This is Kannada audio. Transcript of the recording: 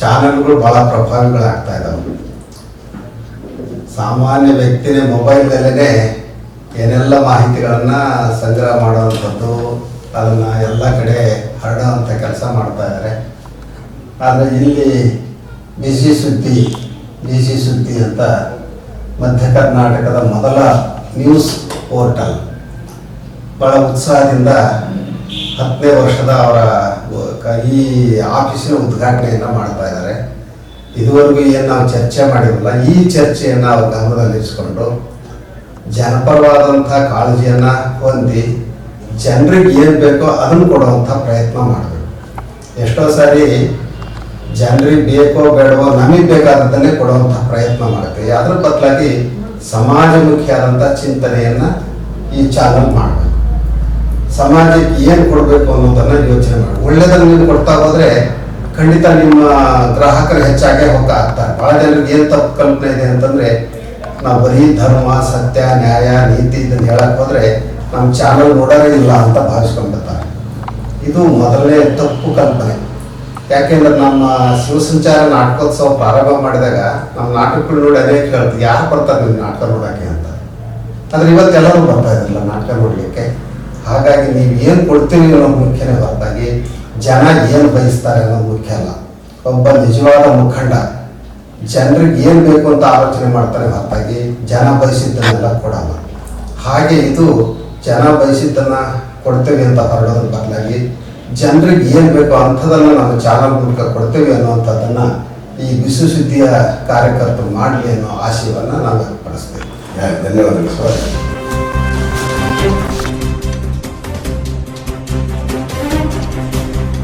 ಚಾನೆಲ್ಗಳು ಬಹಳ ಪ್ರಭಾವಿಗಳಾಗ್ತಾ ಇದ್ದಾವೆ ಸಾಮಾನ್ಯ ವ್ಯಕ್ತಿನೇ ಮೊಬೈಲ್ದಲ್ಲೇ ಏನೆಲ್ಲ ಮಾಹಿತಿಗಳನ್ನು ಸಂಗ್ರಹ ಮಾಡುವಂಥದ್ದು, ಅದನ್ನು ಎಲ್ಲ ಕಡೆ ಹರಡುವಂಥ ಕೆಲಸ ಮಾಡ್ತಾ ಇದ್ದಾರೆ ಆದರೆ ಇಲ್ಲಿ ಬಿಸಿ ಸುದ್ದಿ ಬಿಸಿ ಸುದ್ದಿ ಅಂತ ಮಧ್ಯ ಕರ್ನಾಟಕದ ಮೊದಲ ನ್ಯೂಸ್ ಪೋರ್ಟಲ್. ಭಾಳ ಉತ್ಸಾಹದಿಂದ ಹತ್ತನೇ ವರ್ಷದ ಅವರ ಈ ಆಫೀಸಿನ ಉದ್ಘಾಟನೆಯನ್ನು ಮಾಡ್ತಾ ಇದ್ದಾರೆ. ಇದುವರೆಗೂ ಏನು ನಾವು ಚರ್ಚೆ ಮಾಡಿರಲಿಲ್ಲ ಈ ಚರ್ಚೆಯನ್ನು ನಾವು ಗಮನದಲ್ಲಿರಿಸಿಕೊಂಡು ಜನಪರವಾದಂಥ ಕಾಳಜಿಯನ್ನು ಹೊಂದಿ ಜನರಿಗೆ ಏನು ಬೇಕೋ ಅದನ್ನು ಕೊಡುವಂಥ ಪ್ರಯತ್ನ ಮಾಡಬೇಕು. ಎಷ್ಟೋ ಸಾರಿ ಜನರಿಗೆ ಬೇಕೋ ಬೇಡವೋ ನಮಗೆ ಬೇಕಾದದ್ದನ್ನೇ ಕೊಡುವಂಥ ಪ್ರಯತ್ನ ಮಾಡ್ತೀವಿ ಅದ್ರ ಬದಲಾಗಿ ಸಮಾಜಮುಖಿಯಾದಂಥ ಚಿಂತನೆಯನ್ನು ಈ ಚಾನಲ್ ಮಾಡಬೇಕು. ಸಮಾಜಕ್ಕೆ ಏನು ಕೊಡಬೇಕು ಅನ್ನೋದನ್ನ ಯೋಚನೆ ಮಾಡಿ. ಒಳ್ಳೇದನ್ನು ನೀವು ಕೊಡ್ತಾ ಹೋದ್ರೆ ಖಂಡಿತ ನಿಮ್ಮ ಗ್ರಾಹಕರು ಹೆಚ್ಚಾಗೇ ಹೋಗ್ತಾ ಆಗ್ತಾರೆ ಭಾಳ ಜನರಿಗೆ ಏನು ತಪ್ಪು ಕಲ್ಪನೆ ಇದೆ ಅಂತಂದ್ರೆ ನಾವು ಬರೀ ಧರ್ಮ, ಸತ್ಯ, ನ್ಯಾಯ, ನೀತಿ ಇದನ್ನ ಹೇಳಕ್ ಹೋದ್ರೆ ನಮ್ಮ ಚಾನಲ್ ನೋಡೋರೇ ಇಲ್ಲ ಅಂತ ಭಾವಿಸ್ಕೊಂಡ್ಬಿಡ್ತಾರೆ ಇದು ಮೊದಲನೇ ತಪ್ಪು ಕಲ್ಪನೆ. ಯಾಕೆಂದ್ರೆ ನಮ್ಮ ಶಿವಸಂಚಾರ ನಾಟಕೋತ್ಸವ ಪ್ರಾರಂಭ ಮಾಡಿದಾಗ ನಮ್ಮ ನಾಟಕಗಳು ನೋಡಿ ಅದೇ ಕೇಳ್ತೀವಿ ಯಾರು ಬರ್ತಾರೆ ನಿಮ್ಮ ನಾಟಕ ನೋಡೋಕ್ಕೆ ಅಂತ. ಆದ್ರೆ ಇವತ್ತೆಲ್ಲರೂ ಬರ್ತಾ ಇದ್ರಲ್ಲ ನಾಟಕ ನೋಡ್ಲಿಕ್ಕೆ? ಹಾಗಾಗಿ ನೀವು ಏನು ಕೊಡ್ತೀರಿ ಅನ್ನೋ ಮುಖ್ಯನೇ ಹೊರತಾಗಿ ಜನ ಏನು ಬಯಸ್ತಾರೆ ಅನ್ನೋದು ಮುಖ್ಯ ಅಲ್ಲ. ಒಬ್ಬ ನಿಜವಾದ ಮುಖಂಡ, ಜನರಿಗೆ ಏನು ಬೇಕು ಅಂತ ಆಲೋಚನೆ ಮಾಡ್ತಾರೆ ಹೊರತಾಗಿ ಜನ ಬಯಸಿದ್ದನ್ನೆಲ್ಲ ಕೊಡಲ್ಲ. ಹಾಗೆ ಇದು ಜನ ಬಯಸಿದ್ದನ್ನ ಕೊಡ್ತೇವೆ ಅಂತ ಹೊರಡೋದ್ರ ಬದಲಾಗಿ ಜನರಿಗೆ ಏನು ಬೇಕೋ ಅಂಥದನ್ನ ನಾವು ಚಾನಲ್ ಮೂಲಕ ಕೊಡ್ತೇವೆ ಅನ್ನುವಂಥದ್ದನ್ನ ಈ ಬಿಸಿ ಸುದ್ದಿಯ ಕಾರ್ಯಕರ್ತರು ಮಾಡಲಿ ಅನ್ನೋ ಆಶಯವನ್ನು ನಾವು ಧನ್ಯವಾದಗಳು ಸರ್.